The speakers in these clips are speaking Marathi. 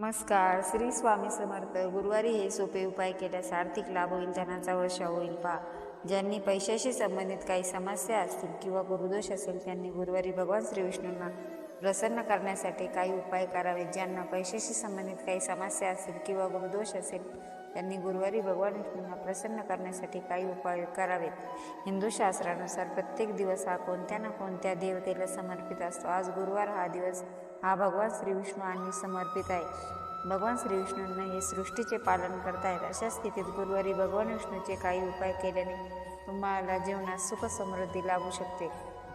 नमस्कार. श्री स्वामी समर्थ. गुरुवारी हे सोपे उपाय केल्यास आर्थिक लाभ होईल धनाचा वर्षा होईल. पहा. ज्यांनी पैशाशी संबंधित काही समस्या असतील किंवा गुरुदोष असेल त्यांनी गुरुवारी भगवान श्री विष्णूंना प्रसन्न करण्यासाठी काही उपाय करावेत. ज्यांना पैशाशी संबंधित काही समस्या असतील किंवा गुरुदोष असेल त्यांनी गुरुवारी भगवान विष्णूंना प्रसन्न करण्यासाठी काही उपाय करावेत. हिंदू शास्त्रानुसार प्रत्येक दिवस हा कोणत्या ना कोणत्या देवतेला समर्पित असतो. आज गुरुवार हा दिवस हा भगवान श्रीविष्णू आणि समर्पित आहे. भगवान श्रीविष्णूंना हे सृष्टीचे पालन करतायत. अशा स्थितीत गुरुवारी भगवान विष्णूचे काही उपाय केल्याने तुम्हाला जीवनात सुख समृद्धी लाभू शकते.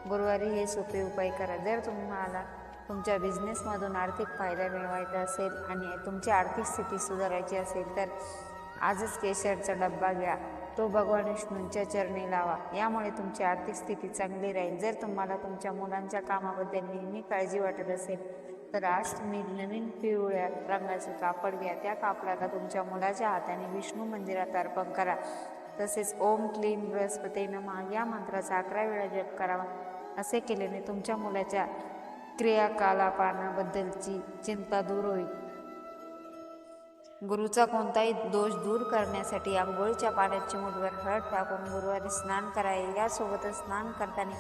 गुरुवारी हे सोपे उपाय करा. जर तुम्हाला तुमच्या बिझनेसमधून आर्थिक फायदा मिळवायचा असेल आणि तुमची आर्थिक स्थिती सुधारायची असेल तर आजच केशरचा डब्बा घ्या. तो भगवान विष्णूंच्या चरणी लावा. यामुळे तुमची आर्थिक स्थिती चांगली राहील. जर तुम्हाला तुमच्या मुलांच्या कामाबद्दल नेहमी काळजी वाटत असेल तर आज तुम्ही नवीन पिवळ्या रंगाचे कापड घ्या. त्या कापडाला तुमच्या मुलाच्या हाताने विष्णू मंदिरात अर्पण करा. तसेच ओम क्लीन बृहस्पती नमा. या मंत्राचा अकरा वेळा जप करावा. असे केल्याने तुमच्या मुलाच्या क्रियाकलापांबद्दलची चिंता दूर होईल. गुरुचा कोणताही दोष दूर करण्यासाठी आंघोळीच्या पाण्यात चिमूटभर हळद टाकून गुरुवारी स्नान करावे. यासोबतच स्नान करताना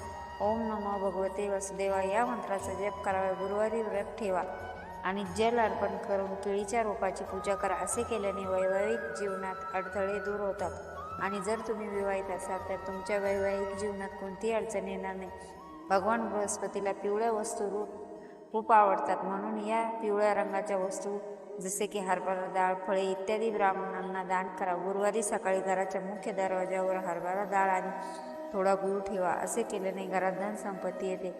ओम नमो भगवते वसुदेवा या मंत्राचा जप करावा. गुरुवारी व्रत ठेवा आणि जल अर्पण करून केळीच्या रोपाची पूजा करा. असे केल्याने वैवाहिक जीवनात अडथळे दूर होतात. आणि जर तुम्ही विवाहित असाल तर तुमच्या वैवाहिक जीवनात कोणतीही अडचण येणार नाही. भगवान बृहस्पतीला पिवळ्या वस्तू रूप खूप आवडतात. म्हणून या पिवळ्या रंगाच्या वस्तू जसे की हरभरा डाळ फळे इत्यादी ब्राह्मणांना दान करा. गुरुवारी सकाळी घराच्या मुख्य दरवाजावर हरभरा डाळ आणि थोडा गुळ ठेवा. असे केल्याने घरात धन संपत्ती येते.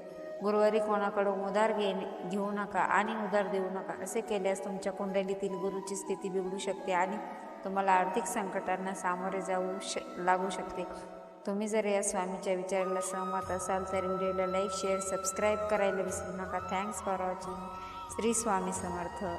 गुरुवारी कोणाकडून उधार घेणे घेऊ नका आणि उधार देऊ नका. असे केल्यास तुमच्या कुंडलीतील गुरुची स्थिती बिघडू शकते आणि तुम्हाला आर्थिक संकटांना सामोरे जाऊ श लागू शकते. तुम्ही जर या स्वामीच्या विचाराला सहमत असाल तर व्हिडिओला लाईक शेअर सबस्क्राईब करायला विसरू नका. Thanks for watching. Shri Swami Samarth.